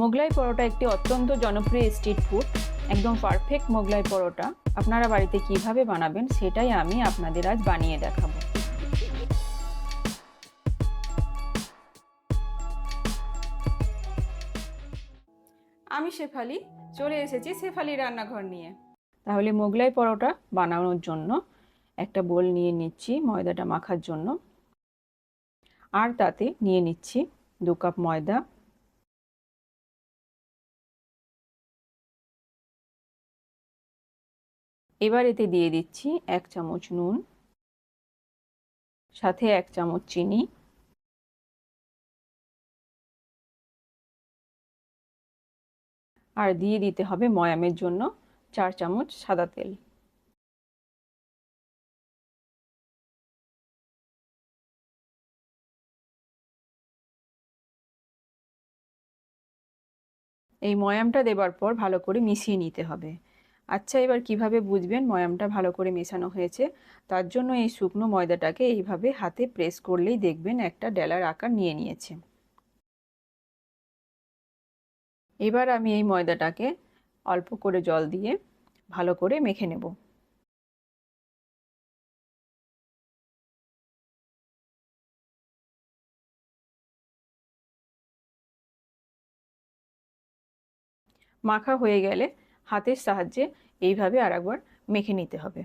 মোগলাই পরোটা একটি অত্যন্ত জনপ্রিয় স্ট্রিট ফুড একদম পারফেক্ট মোগলাই পরোটা। আপনারা বাড়িতে কীভাবে বানাবেন সেটাই আমি আপনাদের আজ বানিয়ে দেখাবো। আমি শেফালি, চলে এসেছি শেফালি রান্নাঘর নিয়ে। তাহলে মোগলাই পরোটা বানানোর জন্য একটা বোল নিয়ে নিচ্ছি ময়দাটা মাখার জন্য। আর তাতে নিয়ে নিচ্ছি দু কাপ ময়দা। এবার এতে দিয়ে দিচ্ছি এক চামচ নুন, সাথে এক চামচ চিনি। আর দিয়ে দিতে হবে ময়ামের জন্য চার চামচ সাদা তেল। এই ময়ামটা দেবার পর ভালো করে মিশিয়ে নিতে হবে। আচ্ছা এবার কীভাবে বুঝবেন ময়ামটা ভালো করে মেশানো হয়েছে? তার জন্য এই শুকনো ময়দাটাকে এইভাবে হাতে প্রেস করলেই দেখবেন একটা ডেলার আকার নিয়ে নিয়েছে। এবার আমি এই ময়দাটাকে অল্প করে জল দিয়ে ভালো করে মেখে নেব। মাখা হয়ে গেলে হাতের সাহায্যে এইভাবে আর একবার মেখে নিতে হবে।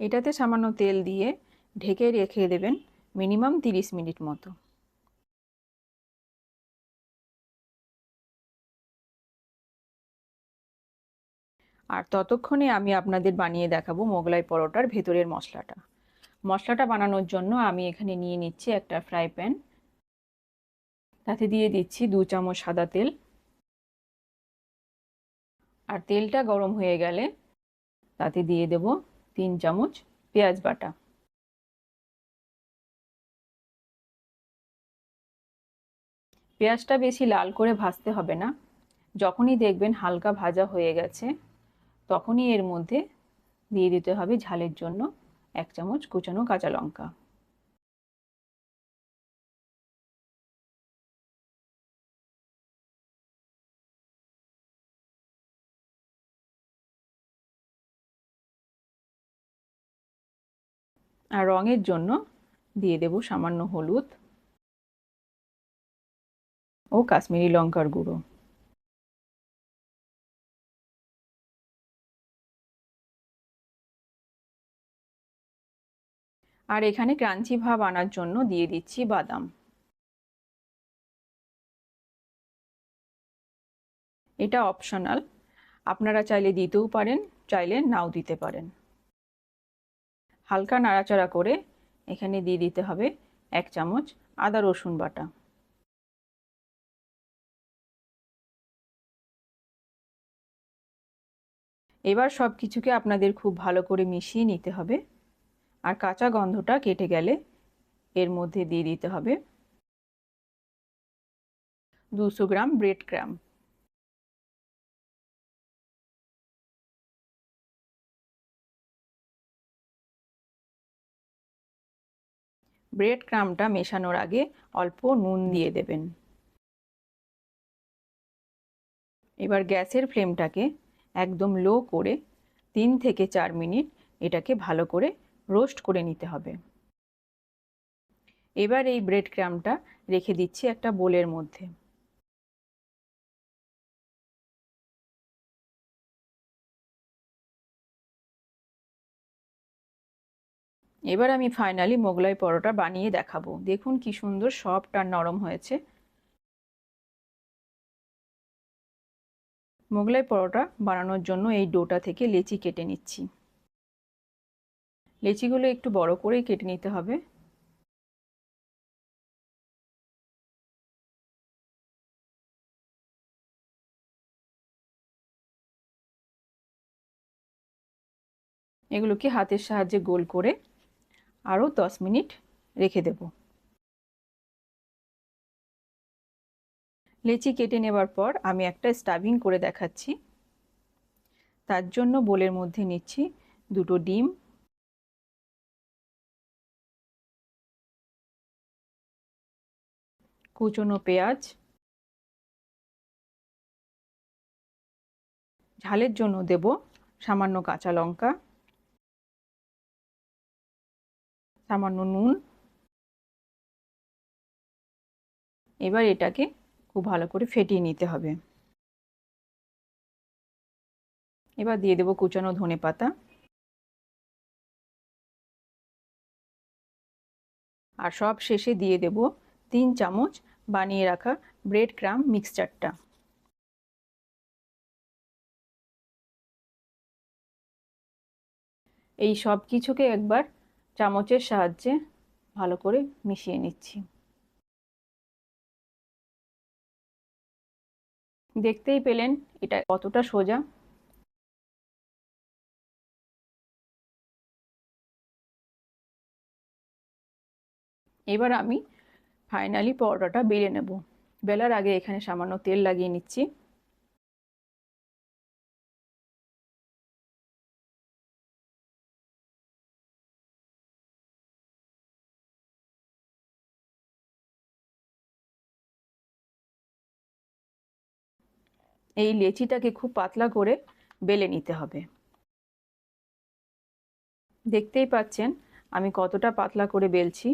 এটাতে সামান্য তেল দিয়ে ঢেকে রেখে দেবেন মিনিমাম তিরিশ মিনিট মতো। আর ততক্ষণে আমি আপনাদের বানিয়ে দেখাবো মোগলাই পরোটার ভেতরের মশলাটা। মশলাটা বানানোর জন্য আমি এখানে নিয়ে নিচ্ছি একটা ফ্রাই প্যান। তাতে দিয়ে দিচ্ছি দু চামচ সাদা তেল। আর তেলটা গরম হয়ে গেলে তাতে দিয়ে দেব তিন চামচ পেঁয়াজ বাটা। পেঁয়াজটা বেশি লাল করে ভাজতে হবে না। যখনই দেখবেন হালকা ভাজা হয়ে গেছে, তখনই এর মধ্যে দিয়ে দিতে হবে ঝালের জন্য এক চামচ কুচানো কাঁচা লঙ্কা। আর রঙের জন্য দিয়ে দেব সামান্য হলুদ ও কাশ্মীরি লঙ্কার গুঁড়ো। আর এখানে ক্রাঞ্চি ভাব আনার জন্য দিয়ে দিচ্ছি বাদাম। এটা অপশনাল আপনারা চাইলে দিতেও পারেন, চাইলে নাও দিতে পারেন। হালকা নাড়াচাড়া করে এখানে দিয়ে দিতে হবে এক চামচ আদা রসুন বাটা। এবার সব কিছুকে আপনাদের খুব ভালো করে মিশিয়ে নিতে হবে। আর কাঁচা গন্ধটা কেটে গেলে এর মধ্যে দিয়ে দিতে হবে দুশো গ্রাম ব্রেড ক্রাম। ব্রেড ক্রামটা মেশানোর আগে অল্প নুন দিয়ে দেবেন। এবার গ্যাসের ফ্লেমটাকে একদম লো করে তিন থেকে চার মিনিট এটাকে ভালো করে রোস্ট করে নিতে হবে। এবার এই ব্রেড ক্রামটা রেখে দিচ্ছি একটা বোলের মধ্যে। এবার আমি ফাইনালি মোগলাই পরোটা বানিয়ে দেখাবো। দেখুন কি সুন্দর আর নরম হয়েছে। মোগলাই পরোটা বানানোর জন্য এই ডোটা থেকে লেচি কেটে নিচ্ছি। লেচিগুলো একটু বড় করেই কেটে নিতে হবে। এগুলোকে হাতের সাহায্যে গোল করে আরও দশ মিনিট রেখে দেব। লেচি কেটে নেবার পর আমি একটা স্টাভিং করে দেখাচ্ছি। তার জন্য বোলের মধ্যে নিচ্ছি দুটো ডিম। কুচনো পেঁয়াজ। ঝালের জন্য দেব সামান্য কাঁচা লঙ্কা। সামান্য নুন। এবার এটাকে খুব ভালো করে ফেটিয়ে নিতে হবে। এবার দিয়ে দেবো কুচানো ধনে পাতা। আর সব শেষে দিয়ে দেব তিন চামচ বানিয়ে রাখা ব্রেড ক্রাম মিক্সচারটা। এই সব কিছুকে একবার চামচের সাহায্যে ভালো করে মিশিয়ে নিচ্ছি। দেখতেই পেলেন এটা কতটা সোজা। এবার আমি ফাইনালি পরোটাটা বেলে নেব। বেলার আগে এখানে সামান্য তেল লাগিয়ে নিচ্ছি। এই লেচিটাকে খুব পাতলা করে বেলে নিতে হবে। দেখতেই পাচ্ছেন আমি কতটা পাতলা করে বেলছি।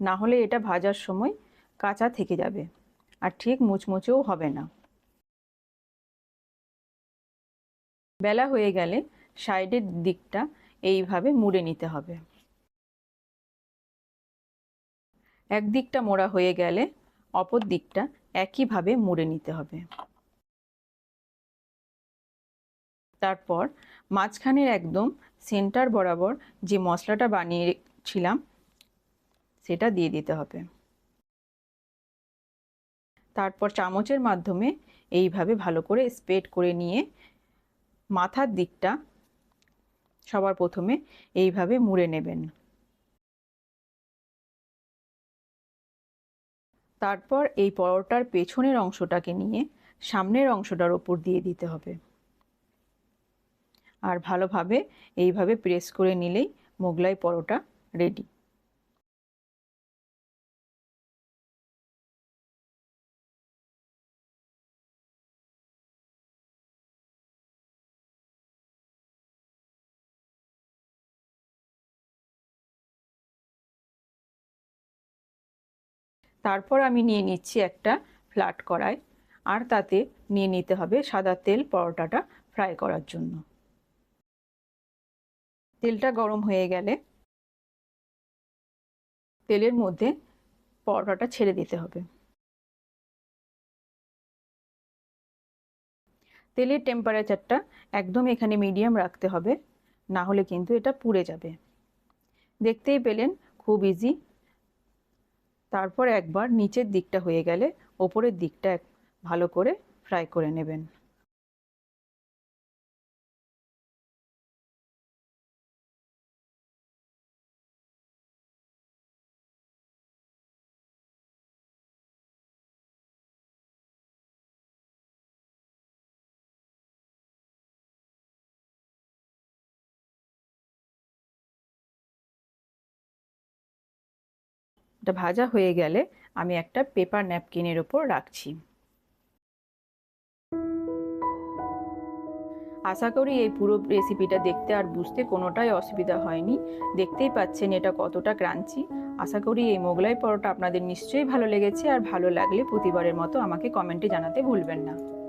না হলে এটা ভাজার সময় কাঁচা থেকে যাবে আর ঠিক মুচমুচেও হবে না। বেলা হয়ে গেলে সাইডের দিকটা এইভাবে মুড়ে নিতে হবে। এক দিকটা মোড়া হয়ে গেলে অপর দিকটা একইভাবে মুড়ে নিতে হবে। তারপর মাঝখানের একদম সেন্টার বরাবর যে মশলাটা বানিয়েছিলাম, সেটা দিয়ে দিতে হবে। তারপর চামচের মাধ্যমে এইভাবে ভালো করে স্প্রেড করে নিয়ে মাথার দিকটা সবার প্রথমে এইভাবে মুড়ে নেবেন। তারপর এই পরোটার পেছনের অংশটাকে নিয়ে সামনের অংশটার ওপর দিয়ে দিতে হবে। আর ভালোভাবে এইভাবে প্রেস করে নিলেই মোগলাই পরোটা রেডি তারপর আমি নিয়ে নিচ্ছি একটা ফ্ল্যাট কড়াই, আর তাতে নিয়ে নিতে হবে সাদা তেল পরোটাটা ফ্রাই করার জন্য। তেলটা গরম হয়ে গেলে তেলের মধ্যে পরোটাটা ছেড়ে দিতে হবে। তেলের টেম্পারেচারটা একদম এখানে মিডিয়াম রাখতে হবে, না হলে কিন্তু এটা পুড়ে যাবে। দেখতেই পেলেন, খুব ইজি তারপর একবার নিচের দিকটা হয়ে গেলে ওপরের দিকটা ভালো করে ফ্রাই করে নেবেন। এটা ভাজা হয়ে গেলে আমি একটা পেপার ন্যাপকিনের ওপর রাখছি। আশা করি এই পুরো রেসিপিটা দেখতে আর বুঝতে কোনোটাই অসুবিধা হয়নি। দেখতেই পাচ্ছেন এটা কতটা ক্রাঞ্চি আশা করি এই মোগলাই পরোটা আপনাদের নিশ্চয়ই ভালো লেগেছে আর ভালো লাগলে প্রতিবারের মতো আমাকে কমেন্টে জানাতে ভুলবেন না।